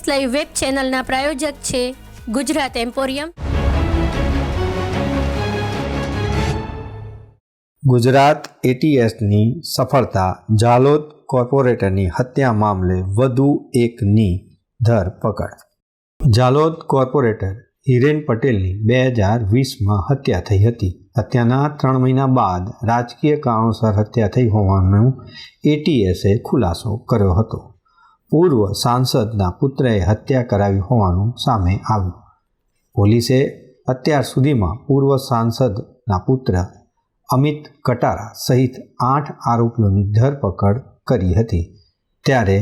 S live web ચેનલના પ્રાયોજક છે Gujarat emporium. Gujarat એટીએસની સફળતા જાલોદ કોર્પોરેટરની હત્યા મામલે વધુ એકની ધરપકડ જાલોદ કોર્પોરેટર હિરેન પટેલની બે હજાર વીસમાં હત્યા થઈ હતી. હત્યાના ત્રણ મહિના બાદ રાજકીય કારણોસર હત્યા થઈ હોવાનું એટીએસે ખુલાસો કર્યો હતો. પૂર્વ સાંસદના પુત્રએ હત્યા કરાવી હોવાનું સામે આવ્યું. પોલીસે અત્યાર સુધીમાં પૂર્વ સાંસદના પુત્ર અમિત કટારા સહિત આઠ આરોપીઓની ધરપકડ કરી હતી. ત્યારે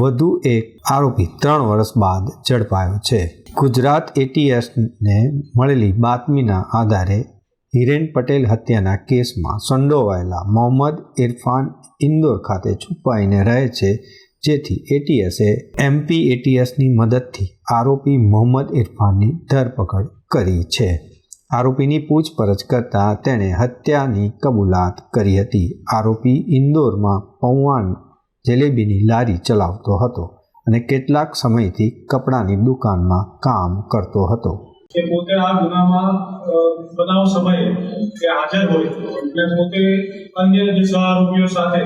વધુ એક આરોપી ત્રણ વર્ષ બાદ ઝડપાયો છે. ગુજરાત એટીએસને મળેલી બાતમીના આધારે હિરેન પટેલ હત્યાના કેસમાં સંડોવાયેલા મોહમ્મદ ઇરફાન ઇન્દોર ખાતે છુપાઈને રહે છે જેથી એટીએસે એમપી એટીએસની મદદથી આરોપી મોહમ્મદ ઇરફાનની ધરપકડ કરી છે. આરોપીની પૂછપરછ કરતાં તેણે હત્યાની કબૂલાત કરી હતી. આરોપી ઇન્દોરમાં પૌવાન જલેબીની લારી ચલાવતો હતો અને કેટલાક સમયથી કપડાની દુકાનમાં કામ કરતો હતો. કે પોતે આ ગુનામાં બનાવ સમયે કે હાજર હોય. એટલે પોતે અન્ય જે સહ આરોપીઓ સાથે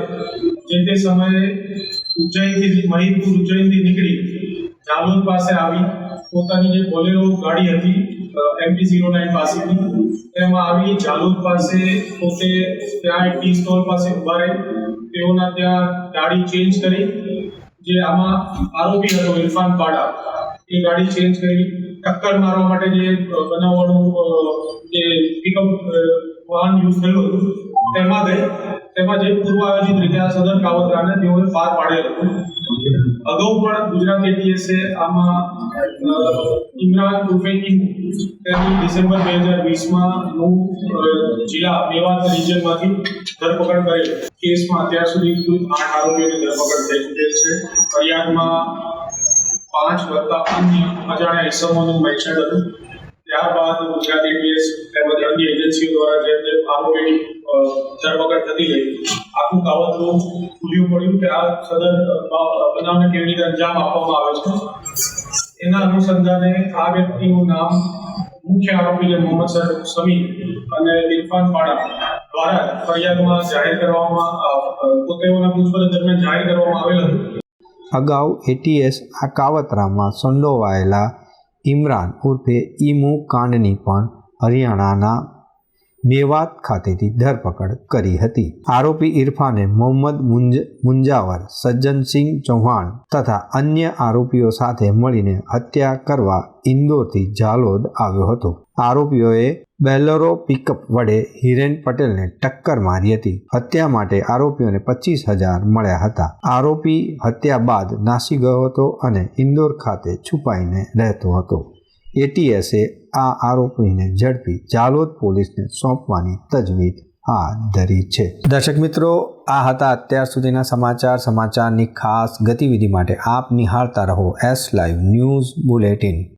જે તે સમયે ઉજ્જૈનથી મહીપુર ઉજ્જૈનથી નીકળી જાલોદ પાસે આવી. પોતાની જે બોલેરો ગાડી હતી એમટી ઝીરો નાઇન પાસેની તેમાં આવી જાલોદ પાસે પોતે ત્યાં એક ટી સ્ટોલ પાસે ઊભા રહી. તેઓના ત્યાં ગાડી ચેન્જ કરી, જે આમાં આરોપી હતો, ઇરફાન પાડા. એ ગાડી ચેન્જ કરી, ટક્કર મારવા માટે જે બનાવવાનું જે પિકઅપ વાહન યુઝ થયું હતું, તેમાં ગઈ. તેમાં જે પૂર્વ આયોજિત રીતે આ સદન કાવતરાને તેઓએ પાર પાડેલ હતું. અગાઉ પણ ગુજરાત એટીએસે આમાં ઇમરાન ઉર્ફે તેની ડિસેમ્બર બે હજાર વીસમાં નું જિલ્લા મેવાત રિજનમાંથી ધરપકડ કરેલ કેસમાં અત્યાર સુધી કુલ આઠ આરોપીઓની ધરપકડ થઈ ચૂકેલ છે. ફરિયાદમાં પાંચ વત્તા અન્ય અજાણ્યા ઇસમોનું મેન્શન હતું. ત્યારબાદ ગુજરાત એટીએસ તેમજ અન્ય એજન્સીઓ દ્વારા જે આરોપીની અ, ધરપકડ થતી ગઈ. આખું કાવતરું ખુલ્યું પડ્યું કે આ સદન બનાવને કેવી રીતે અંજામ આપવામાં આવે છે? એના અનુસંધાને આ વ્યક્તિનું નામ મુખ્ય આરોપી જે મોહમ્મદ સમીર અને ઇરફાન પાડા દ્વારા ફરિયાદમાં જાહેર કરવામાં પોતેઓના પૂછપરછ દરમિયાન જાહેર કરવામાં આવેલ હતું. અગાઉ એટીએસ આ કાવતરામાં સંડોવાયેલા ઇમરાન ઉર્ફે ઈમુ કાંડની પણ હરિયાણાના મેવાત ખાતેથી ધરપકડ કરી હતી. આરોપી ઇરફાને મોહમ્મદ મુંજ, મુંજાવર સજ્જનસિંહ ચૌહાણ તથા અન્ય આરોપીઓ સાથે મળીને હત્યા કરવા ઇન્દોરથી ઝાલોદ આવ્યો હતો. આરોપીઓએ બેલરો પિકઅપ વડે હિરેન પટેલને ટક્કર મારી હતી. હત્યા માટે આરોપીઓને પચીસ હજાર મળ્યા હતા. આરોપી હત્યા બાદ નાસી ગયો હતો અને ઇન્દોર ખાતે છુપાઈને રહેતો હતો. એટીએસે આ આરોપીને ઝડપી જાલોદ પોલીસને સોંપવાની તજવીજ હાથ ધરી છે. દર્શક મિત્રો, આ હતા અત્યાર સુધીના સમાચાર. સમાચારની ખાસ ગતિવિધિ માટે આપ નિહાળતા રહો એસ લાઈવ ન્યૂઝ બુલેટિન